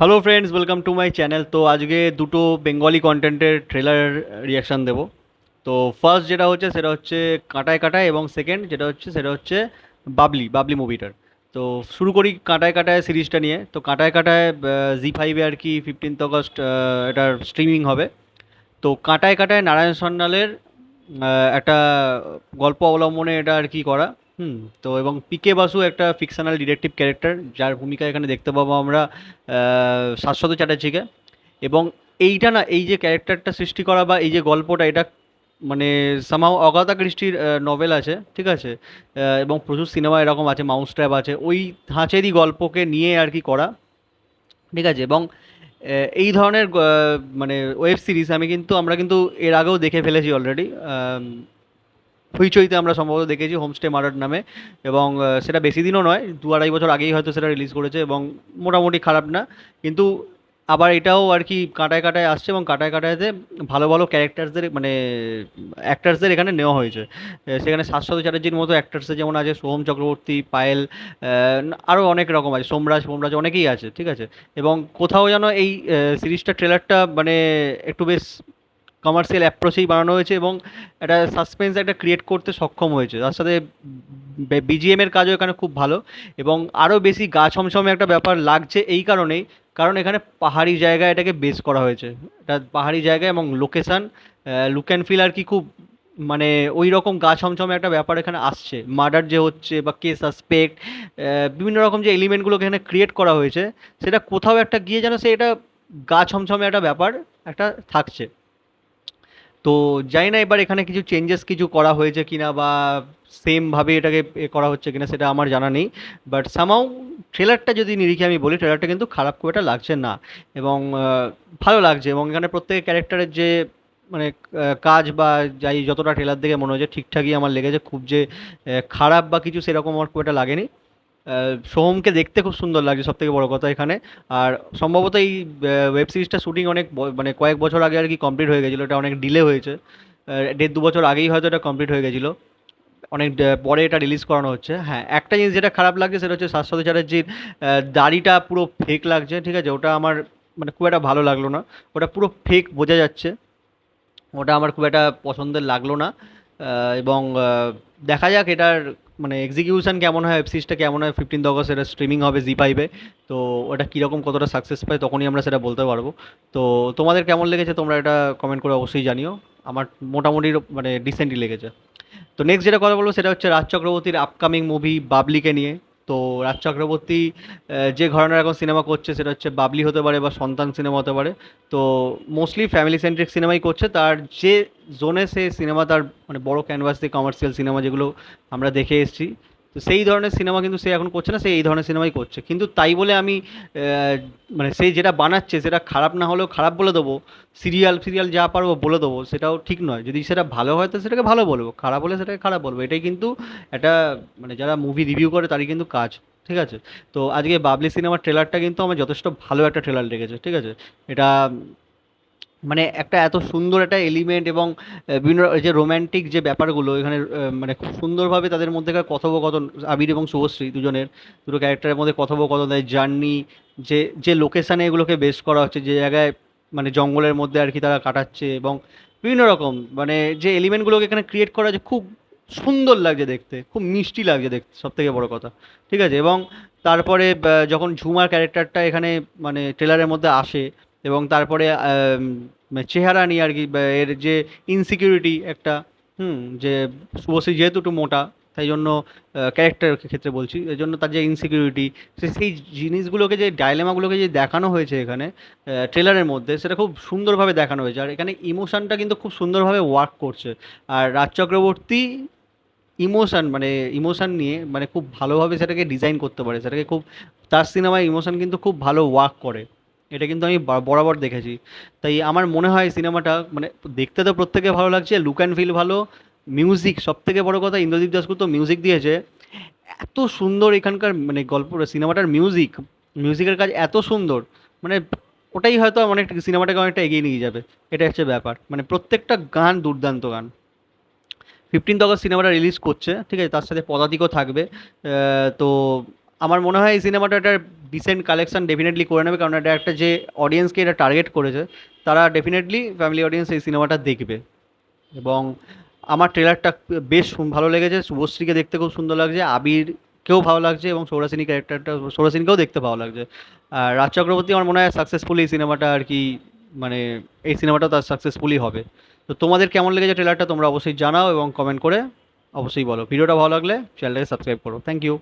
Hello friends welcome to my channel তো আজকে দুটো বেঙ্গলি কন্টেন্টের ট্রেলার রিয়াকশান দেবো। তো ফার্স্ট যেটা হচ্ছে, সেটা হচ্ছে কাঁটায় কাঁটায় এবং সেকেন্ড যেটা হচ্ছে, সেটা হচ্ছে বাবলি বাবলি মুভিটার তো শুরু করি কাঁটায় কাঁটায় সিরিজটা নিয়ে। তো কাঁটায় কাঁটায় জি ফাইভে আর কি ফিফটিন্থ অগস্ট এটার স্ট্রিমিং হবে। তো কাঁটায় কাঁটায় নারায়ণ সন্ন্যালের একটা গল্প অবলম্বনে এটা আর কি করা। হুম, তো এবং পিকে বাসু একটা ফিকশনাল ডিটেকটিভ ক্যারেক্টার যার ভূমিকা এখানে দেখতে পাবো আমরা শাশ্বত চ্যাটার্জিকে। এবং এইটা না, এই যে ক্যারেক্টারটা সৃষ্টি করা বা এই যে গল্পটা, এটা মানে সামাও অগাতা ক্রিস্টির নভেল আছে, ঠিক আছে? এবং প্রচুর সিনেমা এরকম আছে মাউস ট্র্যাপ আছে, ওই ধাঁচেরই গল্পকে নিয়ে আর কি করা, ঠিক আছে? এবং এই ধরনের মানে ওয়েব সিরিজ আমি কিন্তু, আমরা কিন্তু এর আগেও দেখে ফেলেছি অলরেডি হইচইতে আমরা সম্ভবত দেখেছি হোমস্টে মার্ডার নামে এবং সেটা বেশি দিনও নয়, দু আড়াই বছর আগেই হয়তো সেটা রিলিজ করেছে এবং মোটামুটি খারাপ না। কিন্তু আবার এটাও আর কি কাঁটায় কাটায় আসছে এবং কাঁটায় কাটায়তে ভালো ভালো ক্যারেক্টার্সদের মানে অ্যাক্টার্সদের এখানে নেওয়া হয়েছে। সেখানে শাশ্বত চ্যাটার্জির মতো অ্যাক্টার্সে যেমন আছে সোহম চক্রবর্তী, পায়েল আরও অনেক রকম আছে, সোমরাজ ফোমরাজ অনেকেই আছে, ঠিক আছে? এবং কোথাও যেন এই সিরিজটা ট্রেলারটা মানে একটু বেশ কমার্শিয়াল অ্যাপ্রোচেই বানানো হয়েছে এবং একটা সাসপেন্স একটা ক্রিয়েট করতে সক্ষম হয়েছে। তার সাথে বিজিএমের কাজও এখানে খুব ভালো এবং আরও বেশি গা ছমছমে একটা ব্যাপার লাগছে এই কারণেই, কারণ এখানে পাহাড়ি জায়গায় এটাকে বেস করা হয়েছে। এটা পাহাড়ি জায়গা এবং লোকেশান লুক অ্যান্ড ফিল আর কি খুব মানে ওই রকম গা ছমছমে একটা ব্যাপার এখানে আসছে। মার্ডার যে হচ্ছে বা কে সাসপেক্ট বিভিন্ন রকম যে এলিমেন্টগুলোকে এখানে ক্রিয়েট করা হয়েছে, সেটা কোথাও একটা গিয়ে যেন সে এটা গা ছমছমে একটা ব্যাপার একটা থাকছে। তো জানি না এবার এখানে কিছু চেঞ্জেস কিছু করা হয়েছে কিনা বা সেমভাবে এটাকে এ করা হচ্ছে কিনা সেটা আমার জানা নেই বাট সামাও ট্রেলারটা যদি নিরিখে আমি বলি ট্রেলারটা কিন্তু খারাপ খুব একটা লাগছে না এবং ভালো লাগছে এবং এখানে প্রত্যেক ক্যারেক্টারের যে মানে কাজ বা যাই যতটা ট্রেলার দেখে মনে হচ্ছে, ঠিকঠাকই আমার লেগেছে, খুব যে খারাপ বা কিছু সেরকম আমার খুব একটা লাগেনি। সোহমকে দেখতে খুব সুন্দর লাগছে সব থেকে বড় কথা এখানে। আর সম্ভবত এই ওয়েব সিরিজটা শুটিং অনেক মানে কয়েক বছর আগে আর কি কমপ্লিট হয়ে গেছিল, এটা অনেক ডিলে হয়েছে। দেড় দু বছর আগেই হয়তো এটা কমপ্লিট হয়ে গেছিল। অনেক পরে এটা রিলিজ করানো হচ্ছে। হ্যাঁ একটা জিনিস যেটা খারাপ লাগছে সেটা হচ্ছে শাশ্বত চ্যাটার্জির দাড়িটা পুরো ফেক লাগছে, ঠিক আছে? ওটা আমার মানে খুব একটা ভালো লাগল না। ওটা পুরো ফেক বোঝা যাচ্ছে। ওটা আমার খুব একটা পছন্দের লাগল না। এবং দেখা যাক এটার মানে এক্সিকিউশন কেমন হয় ওয়েব সিরিজটা কেমন হয় ফিফটিন অগস্ট এটা স্ট্রিমিং হবে জি পাইবে তো ওটা কীরকম কতটা সাকসেস পায় তখনই আমরা সেটা বলতে পারব। তো তোমাদের কেমন লেগেছে তোমরা এটা কমেন্ট করে অবশ্যই জানিও। আমার মোটামুটি মানে ডিসেন্টই লেগেছে। তো নেক্সট যেটা কথা বলব সেটা হচ্ছে রাজ চক্রবর্তীর আপকামিং মুভি বাবলিকে নিয়ে। তো রাজ চক্রবর্তী যে ঘরানার এখন সিনেমা করছে সেটা হচ্ছে বাবলি হতে পারে বা সন্তান সিনেমা হতে পারে। তো মোস্টলি ফ্যামিলি সেন্ট্রিক সিনেমাই করছে। তার যে জোনে সে সিনেমা তার মানে বড় ক্যানভাস দিয়ে কমার্শিয়াল সিনেমা যেগুলো আমরা দেখে এসেছি। তো সেই ধরনের সিনেমা কিন্তু সে এখন করছে না, সে এই ধরনের সিনেমাই করছে। কিন্তু তাই বলে আমি মানে সে যেটা বানাচ্ছে, সেটা খারাপ না হলেও খারাপ বলে দেবো, সিরিয়াল সিরিয়াল যা পারব বলে দেবো, সেটাও ঠিক নয়। যদি সেটা ভালো হয়, তো সেটাকে ভালো বলব, খারাপ হলে সেটাকে খারাপ বলব। এটাই কিন্তু একটা মানে যারা মুভি রিভিউ করে, তারই কিন্তু কাজ, ঠিক আছে? তো আজকে বাবলি সিনেমার ট্রেলারটা কিন্তু আমার যথেষ্ট ভালো একটা ট্রেলার লেগেছে, ঠিক আছে? এটা মানে একটা এত সুন্দর একটা এলিমেন্ট এবং বিভিন্ন যে রোম্যান্টিক যে ব্যাপারগুলো, এখানে মানে খুব সুন্দরভাবে তাদের মধ্যেকার কথোপকথন, আবির এবং শুভশ্রী দুজনের দুটো ক্যারেক্টারের মধ্যে কথোপকথন জার্নি যে যে লোকেশানে এগুলোকে বেস করা হচ্ছে, যে জায়গায় মানে জঙ্গলের মধ্যে আর কি তারা কাটাচ্ছে এবং বিভিন্ন রকম মানে যে এলিমেন্টগুলোকে এখানে ক্রিয়েট করা যে খুব সুন্দর লাগছে দেখতে, খুব মিষ্টি লাগছে দেখতে সব থেকে বড় কথা, ঠিক আছে? এবং তারপরে যখন ঝুমার ক্যারেক্টারটা এখানে মানে ট্রেলারের মধ্যে আসে এবং তারপরে চেহারা নিয়ে আর কি এর যে ইনসিকিউরিটি একটা, হুম, যে শুভশ্রী যেহেতু একটু মোটা, তাই জন্য ক্যারেক্টার ক্ষেত্রে বলছি এই জন্য তার যে ইনসিকিউরিটি সেই জিনিসগুলোকে যে ডায়লেমাগুলোকে যে দেখানো হয়েছে এখানে ট্রেলারের মধ্যে, সেটা খুব সুন্দরভাবে দেখানো হয়েছে। আর এখানে ইমোশানটা কিন্তু খুব সুন্দরভাবে ওয়ার্ক করছে। আর রাজ চক্রবর্তী ইমোশান মানে ইমোশান নিয়ে মানে খুব ভালোভাবে সেটাকে ডিজাইন করতে পারে। সেটাকে খুব, তার সিনেমায় ইমোশন কিন্তু খুব ভালো ওয়ার্ক করে। এটা কিন্তু আমি বরাবর দেখেছি। তাই আমার মনে হয় সিনেমাটা মানে দেখতে তো প্রত্যেকে ভালো লাগছে লুক অ্যান্ড ফিল ভালো মিউজিক সব থেকে বড় কথা ইন্দ্রদীপ দাসগুপ্ত মিউজিক দিয়েছে। এত সুন্দর এখানকার মানে গল্প, সিনেমাটার মিউজিক মিউজিকের কাজ এত সুন্দর মানে ওটাই হয়তো অনেক সিনেমাটাকে অনেকটা এগিয়ে নিয়ে যাবে, এটা হচ্ছে ব্যাপার। মানে প্রত্যেকটা গান দুর্দান্ত গান। ফিফটিন্থ অগস্ট সিনেমাটা রিলিজ করছে, ঠিক আছে, তার সাথে পদাতিকও থাকবে। তো আমার মনে হয় এই সিনেমাটা একটা ডিসেন্ট কালেকশন ডেফিনেটলি করে নেবে, কারণ এটা একটা যে অডিয়েন্সকে এটা টার্গেট করেছে, তারা ডেফিনেটলি ফ্যামিলি অডিয়েন্স এই সিনেমাটা দেখবে। এবং আমার ট্রেলারটা বেশ ভালো লেগেছে, শুভশ্রীকে দেখতে খুব সুন্দর লাগছে, আবিরকেও ভালো লাগছে, এবং সৌরাসিনী ক্যারেক্টারটা সৌরাসিনীকেও দেখতে ভালো লাগছে। আর রাজ চক্রবর্তী আমার মনে হয় সাকসেসফুলি এই সিনেমাটা আর কি মানে এই সিনেমাটা তার সাকসেসফুলি হবে। তো তোমাদের কেমন লেগেছে ট্রেলারটা তোমরা অবশ্যই জানাও এবং কমেন্ট করে অবশ্যই বলো। ভিডিওটা ভালো লাগলে চ্যানেলটাকে সাবস্ক্রাইব করো। Thank you